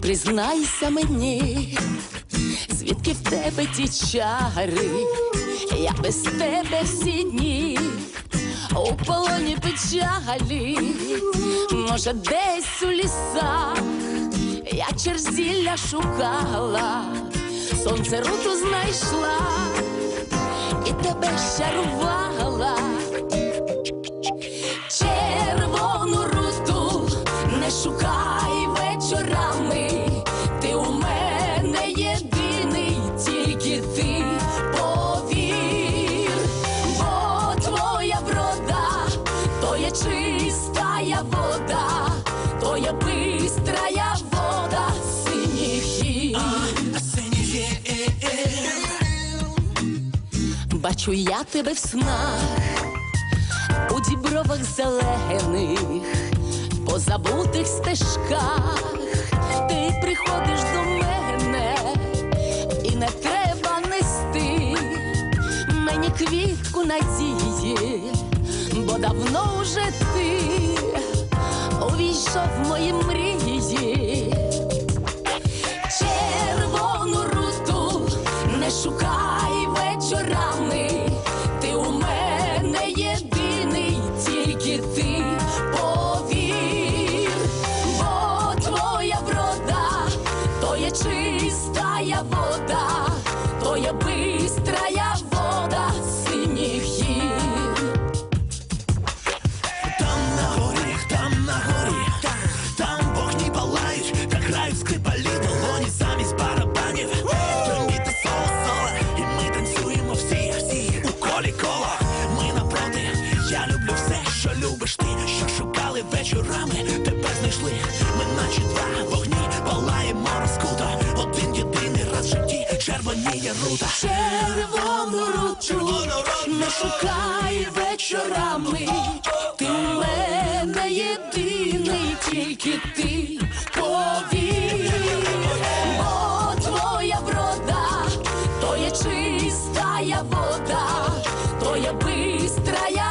признайся мені, звідки в тебе ті чари, я без тебе всі дні, у полоні печалі, може, десь у лісах, я черзілля шукала, сонце руту знайшла і тебе щарувала. Чистая вода, то є бистрая вода синіх. Бачу я тебе в снах, у дібровах зелених, по забутих стежках, ти приходиш до мене, і не треба нести мені квітку надії, давно вже ти увійшов в мої мрії. Червону руту не шукай вечорами. Ти у мене єдиний, тільки ти повір, бо твоя врода, то є чистая вода, ми, що шукали вечорами, тебе знайшли. Ми наче два вогні, палаємо розкуто Один єдиний раз в житті червоніє рута. Червону руту не шукай вечорами. Ти мене єдиний, тільки ти повір. Бо твоя врода, то є чистая вода, то є бистрая.